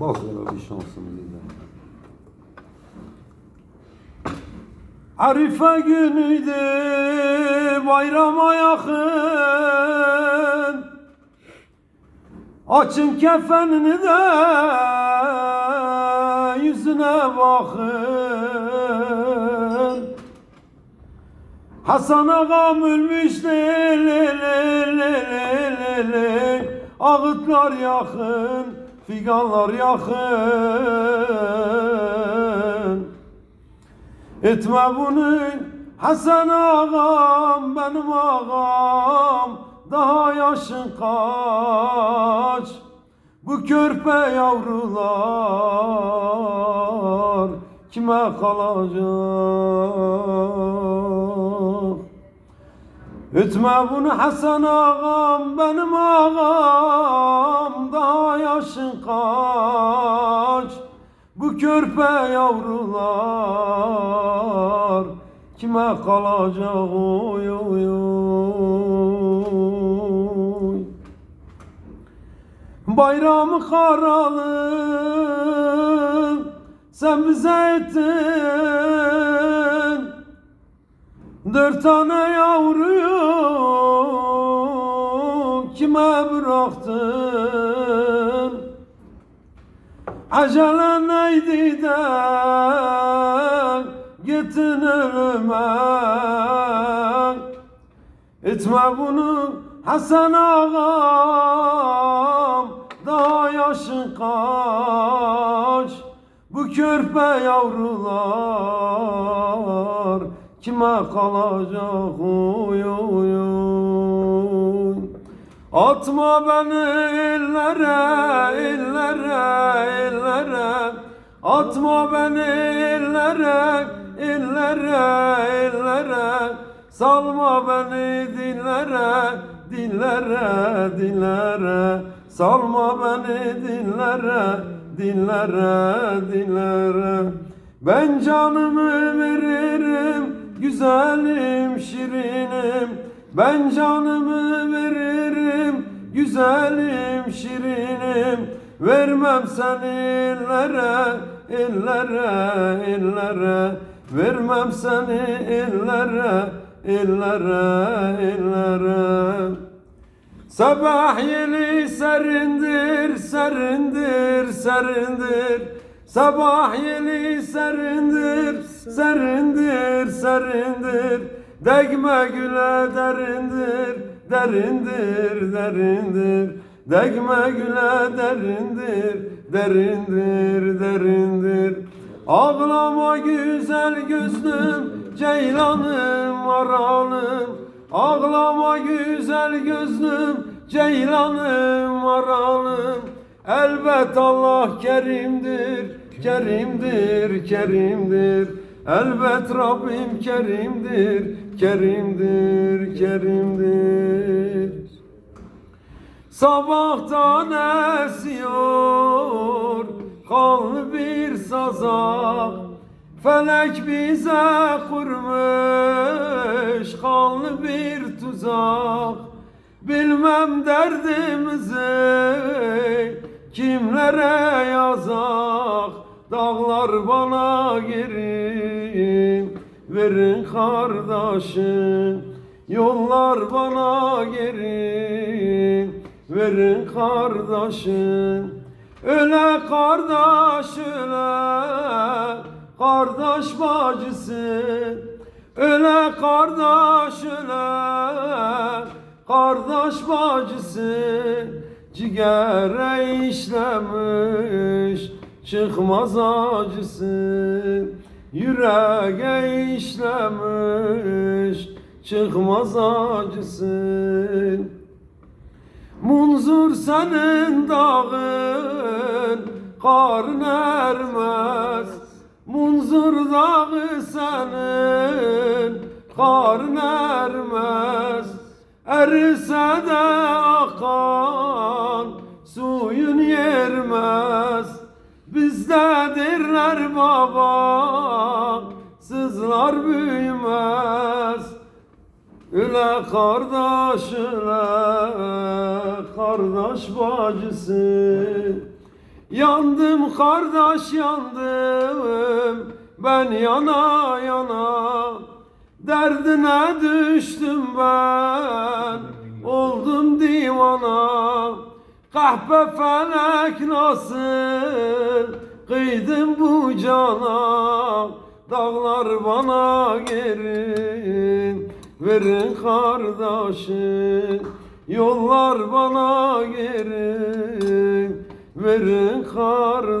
Bak hele bir şansımız izle. Arife günüydü bayrama yakın Açın kefenini de yüzüne bakın Hasan ağam ölmüş le le le le le le Ağıtlar yakın, figanlar yakın. Etme bunu Hasan ağam benim ağam. Daha yaşın kaç? Bu körpe yavrular Kime kalacak Etme bunu Hasan ağam benim ağam. Daha yaşın kaç? Bu körpe yavrular Kime kalacak oy oy oy. Bayramı karalı Sen bize ettin Dört tane yavruyu kime bıraktın? Acele neydi de gittin ölüme. Etme bunu Hasan ağam. Daha yaşın kaç? Bu körpe yavrular Kime kalacak oy oy oy? Atma beni illere, illere, illere Atma beni illere, illere, illere Salma beni dillere, dillere, dillere. Salma beni dillere, dillere, dillere. Ben canımı veririm, güzelim, şirinim Ben canımı veririm, güzelim, şirinim Vermem seni illere, illere, illere Vermem seni illere, illere, illere Sabah yeli serindir, serindir, serindir. Sabah yeli serindir, serindir, serindir Degme güle derindir, derindir, derindir. Degme güle derindir, derindir, derindir. Ağlama güzel gözlüm, ceylanım aranım Ağlama güzel gözlüm, ceylanım aranım Elbet Allah kerimdir, kerimdir, kerimdir Elbet Rabbim kerimdir, kerimdir, kerimdir. Sabahtan esiyor kanlı bir sazak. Felek bize kurmuş kanlı bir tuzak. Bilmem derdimizi kimlere yazak. Dağlar bana geri verin kardeşim Yollar bana geri. Verin kardeşim Öle kardeş öle kardeş bacısı. Öle kardeş öle kardeş bacısı. Cigare işlemiş çıkmaz acısı Yüreğe işlemiş çıkmaz acısı Munzur senin dağın karın ermez. Munzur dağı senin karın ermez. Erise de akan suyun yermez Bizdedirler baba sızlar büyümez. Üle kardeş üle kardeş bacısı. Yandım kardeş yandım ben yana yana. Derdine düştüm ben oldum divana Kahpe felek nasıl? Kıydım bu cana Dağlar bana geri verin kardeşim Yollar bana geri verin kardeşim